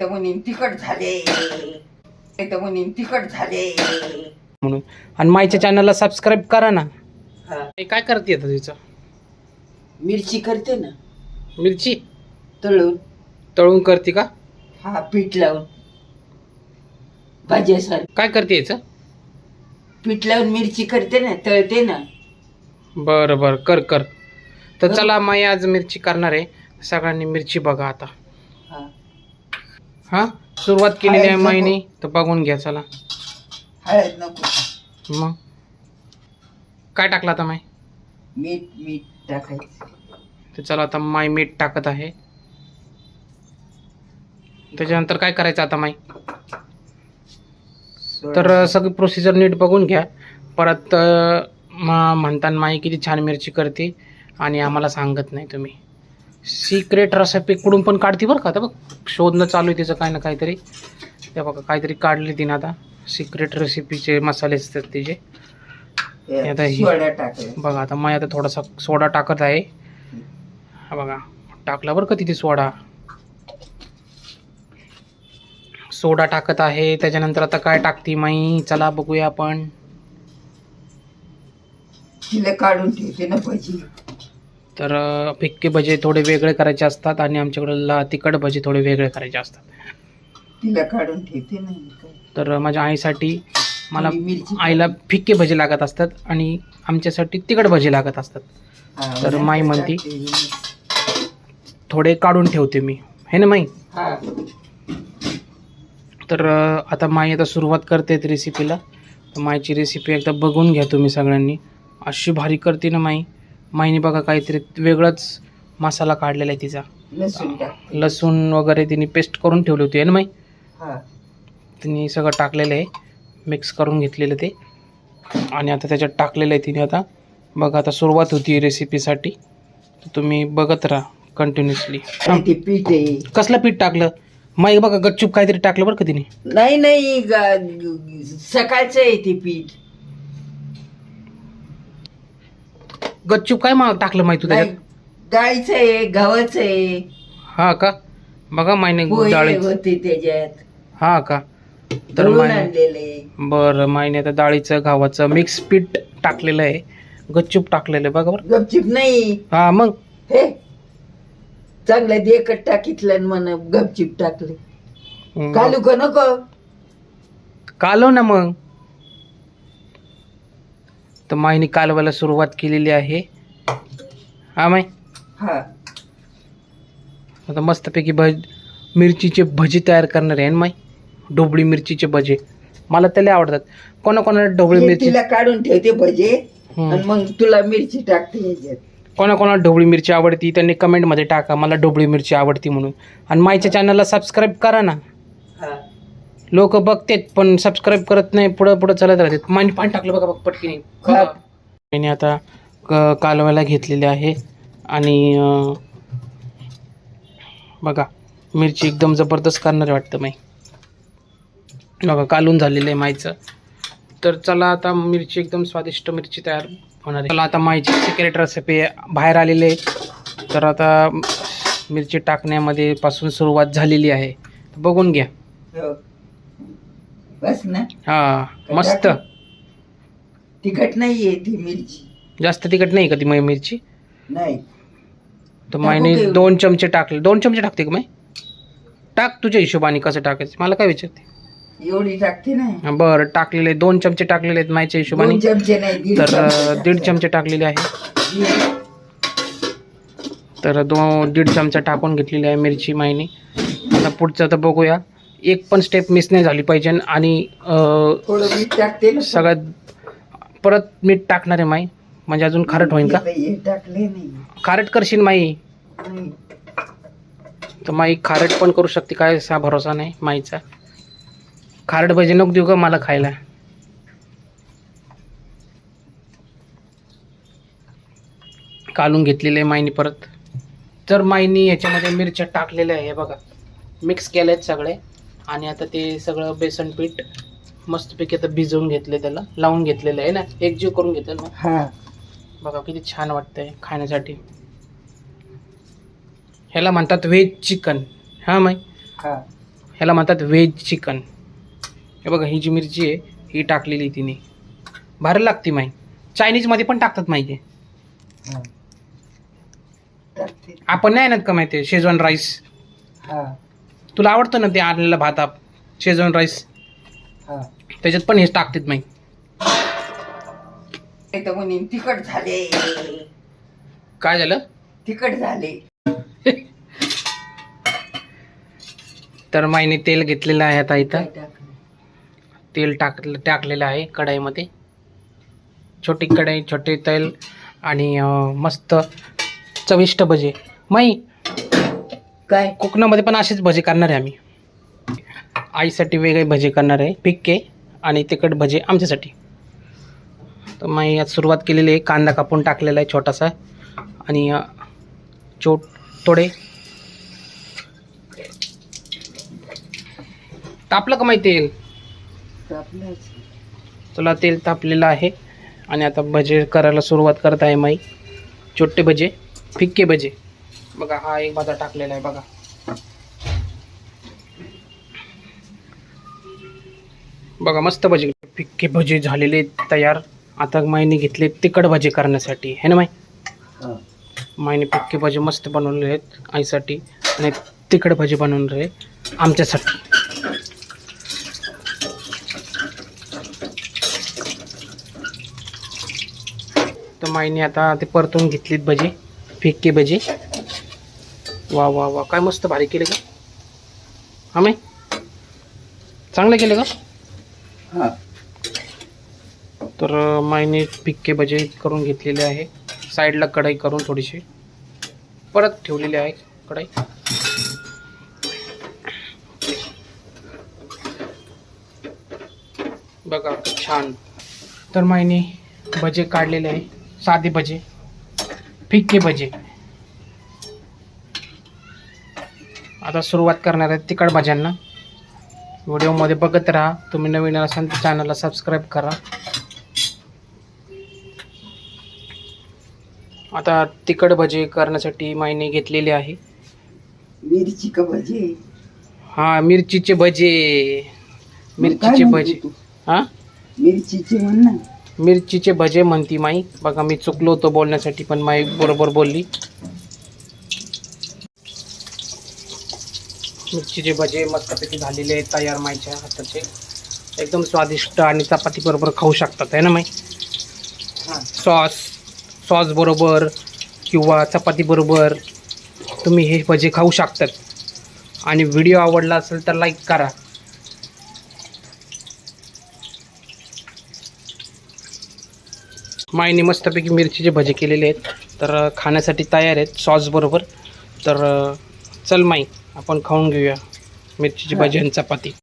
तर म्हणे तिखट झाले. तर झाले. म्हणून. आणि माईच्या चॅनलला सबस्क्राईब करा ना. हा. हे काय करते आता तिचं? मिरची करते ना. मिरची? तळून. तळून करते का? हा पीठ लावून. भाज्यासारखं. काय करते याचं? पीठ लावून मिरची करते ना तळते ना. बरं बरं. कर कर. तर चला माई आज मिरची करणार आहे. सगळ्यांनी मिरची बघा आता. हा? सुरुवात केलेली आहे माईने तर बघून घ्या चला. हळद नको. मग? काय टाकलं आता माई मीठ मीठ टाकायचं. तर चला आता माई मीठ टाकत आहे. त्याच्यानंतर काय करायचं आता माई तर सगळी प्रोसिजर नीट बघून घ्या. परत म्हणताना माई किती छान मिरची करते आणि आम्हाला सांगत नाही तुम्ही. सिक्रेट रेसिपी कुठून पण काढते बरं का. आता बघ शोधणं चालू आहे तिचं काय ना काहीतरी. ते बघा काहीतरी काढली तिनं आता. सिक्रेट रेसिपीचे मसाले असतात तिचे आता ही- बघा आता माई आता थोडासा सोडा टाकत आहे. हा बघा टाकला बरं का तिथे सोडा. सोडा टाकत आहे त्याच्यानंतर आता काय टाकते माई? चला बघूया आपण. काढून ठेवते ना भजी. तर फिक्के भजे थोडे वेगळे करायचे असतात आणि आमच्याकडे ला तिखट भजे थोडे वेगळे करायचे असतात. तिला काढून ठेवते ना काय. तर माझ्या आईसाठी मला आईला फिक्के भजे लागत असतात आणि आमच्यासाठी तिखट भजे लागत असतात. तर माई म्हणती? थोडे काढून ठेवते मी. हे ना माई? तर आता माई आता सुरुवात करते रेसिपीला तर माईची रेसिपी एकदा बघून घ्या तुम्ही सगळ्यांनी. अशी भारी करते ना माई. माईने बघा काहीतरी वेगळाच मसाला काढलेला आहे तिचा. लसूण टाक. लसूण वगैरे तिने पेस्ट करून ठेवली होती आहे ना माई? हा. तिने सगळं टाकलेलं आहे मिक्स करून घेतलेलं ते. आणि आता त्याच्यात टाकलेलं आहे तिने आता. बघा आता सुरुवात होती रेसिपीसाठी तर तुम्ही बघत राहा कंटिन्युअसली आणि ते पीठ आहे. कसलं पीठ टाकलं? माई बघा गच्चूप काहीतरी टाकलं बरं का तिने? नाही नाही ग- सकाळचं आहे ते पीठ. गच्चूप काय मा टाकलं माहिती त्याच्यात? डाळीचं आहे गव्हाचं आहे. हा का? बघा मायने पोहे डाळी होते त्याच्यात. हा का? तर दळून मायने आणलेले बरं मायने आता डाळीचं गव्हाचं मिक्स पीठ टाकलेलं आहे. गच्चूप टाकलेलं आहे बघा बरं. गपचिप नाही. हा मग? हे चांगलं देखट टाकीतलं म्हण गपचिप टाकले. हम्म. घालू का नको? कालव ना मग. तर माईने कालवायला सुरुवात केलेली आहे. हा माई? हा. आता मस्तपैकी भज मिरचीचे भजी तयार करणार आहे ना माई? ढोबळी मिरचीचे भजे. मला त्याला आवडतात. कोणाकोणाला ढोबळी मिरची तिला काढून ठेवते भजे हम्म. आणि मग तुला मिरची टाकते ह्याच्यात कोणाकोणाला ढोबळी मिरची आवडती त्यांनी कमेंटमध्ये टाका मला ढोबळी मिरची आवडती म्हणून. आणि माईच्या चॅनलला सबस्क्राईब करा ना. लोक बघतेत पण सबस्क्राईब करत नाही पुढं पुढं चालत राहतात. मानी पाणी टाकलं बघा बघ पटकीने. हा. मी आता क- कालवायला घेतलेले आहे. आणि बघा मिरची एकदम जबरदस्त करणारे वाटतं माई बघा कालून झालेलं आहे माईचं. तर चला आता मिरची एकदम स्वादिष्ट मिरची तयार होणार आहे. चला आता माईची सिक्रेट रेसिपी बाहेर आलेली आहे. तर आता मिरची टाकण्यामध्ये पासून सुरुवात झालेली आहे. बघून घ्या. हो. बस ना. हा मस्त. तिखट नाहीये ती मिरची. जास्त तिखट नाही का ती मै मिरची? नाही. तर मायने टाकू का? दोन चमचे टाकले. दोन चमचे टाकते का माय टाक तुझ्या हिशोबाने कसं टाकायचं. मला काय विचारते? एवढी टाकते ना. हा, बरं टाकलेले दोन चमचे टाकलेले आहेत मायच्या हिशोबाने. दोन चमचे नाही दीड तर अं, दीड. चमचे टाकलेले आहे. तर दोन दीड चमचा टाकून घेतलेली आहे मिरची मायने आता पुढचं तर बघूया. एक पण स्टेप मिस नाही झाली पाहिजे आणि अं, थोडं मीठ टाकते ना सगळ्यात परत मीठ टाकणार आहे माई. म्हणजे अजून खारट होईल का? हे टाकले नाही. खारट करशील माई. नाही. तर माई खारट पण करू शकते काय असा भरोसा नाही माईचा. खारट भजी नको देऊ का मला खायला? कालून घेतलेले आहे माईने परत. तर माईनी याच्यामध्ये मिरच्या टाकलेल्या आहे हे बघा. मिक्स केले आहेत सगळे. आणि आता ते सगळं बेसन पीठ मस्तपैकी आता भिजवून घेतले त्याला लावून घेतलेलं आहे ना एकजीव करून घेतलेलं ना. हा. बघा किती छान वाटतंय खाण्यासाठी. ह्याला म्हणतात व्हेज चिकन. हां माई? हा. ह्याला म्हणतात व्हेज चिकन. हे बघा ही जी मिरची आहे ही टाकलेली तिने. भारी लागते माई. चायनीजमध्ये पण टाकतात माहिती. आपण नाही आणत का माहिती शेजवान राईस. हा. तुला आवडतं ना ते आणलेला भात आप शेजवान राईस हा. त्याच्यात पण हेच टाकतात तर म्हणे तिखट झाले. काय झालं? तिखट झाले. तर माईने तेल घेतलेलं आहे आता इथं. काय टाकलं? तेल टाक टाकलेलं आहे कढईमध्ये. छोटी कढई छोटे तेल आणि अं, मस्त चविष्ट भजे. माई काय? कोकणामध्ये पण असेच भजे करणार आहे आम्ही. आईसाठी वेगळे भजे करणार आहे पिक्के आणि तिखट भजे आमच्यासाठी. तर मी यात सुरुवात केलेली आहे कांदा कापून टाकलेला आहे छोटासा आणि अं, चोट थोडे तापलं का माहिती तेल? टाकलंच. चला तेल तापलेलं आहे आणि आता भजे करायला सुरुवात करत आहे माई. छोटे भजे फिक्के भजे. बघा हा एक भाजा टाकलेला आहे बघा. बघा मस्त भजे फिक्के भजे झालेले तयार. आता माईने घेतले तिखट भजे करण्यासाठी. है ना माई. माईने फिक्के भजे मस्त बनवलेले आहेत आईसाठी आणि तिखट भजे बनवलेले आहे आमच्यासाठी. तर माईने आता ते परतून घेतलीत भजी फिक्के भजी. वा वा वा. काय मस्त भारी केले का हा माई? चांगलं केलं का हा. तर अं, माईने फिक्के भजे करून घेतलेले आहे. साईडला कढई करून थोडीशी. परत ठेवलेली आहे कढई. बघा छान. तर माईने भजे काढलेले आहे. साधे भजे. फिक्के भजे. आता सुरुवात करणार आहे तिखट भाज्यांना. व्हिडिओमध्ये बघत राहा. तुम्ही नवीन असाल तर चॅनलला सबस्क्राईब करा. आता तिखट भजे करण्यासाठी माईने घेतलेले आहे. मिरची का भजी? हा मिरचीचे भजे. मिरचीचे भजे. हा? मिरचीची म्हण ना. मिरचीचे भजे म्हणती माई. बघा मी चुकलो होतो बोलण्यासाठी पण माई बरोबर बोलली. मिरचीचे भजे मस्तपैकी झालेले आहेत तयार माईच्या हाताचे. एकदम स्वादिष्ट आणि चपाती बरोबर खाऊ शकतात आहे ना माई? हा. सॉस सॉस बरोबर किंवा चपाती बरोबर तुम्ही हे भजे खाऊ शकतात. आणि व्हिडिओ आवडला असेल तर लाईक करा. माईने मस्तपैकी मिरचीचे भजे केलेले आहेत तर खाण्यासाठी तयार आहेत सॉस बरोबर. तर चल माई. आपण खाऊन घेऊया मिरचीची. भजी आणि चपाती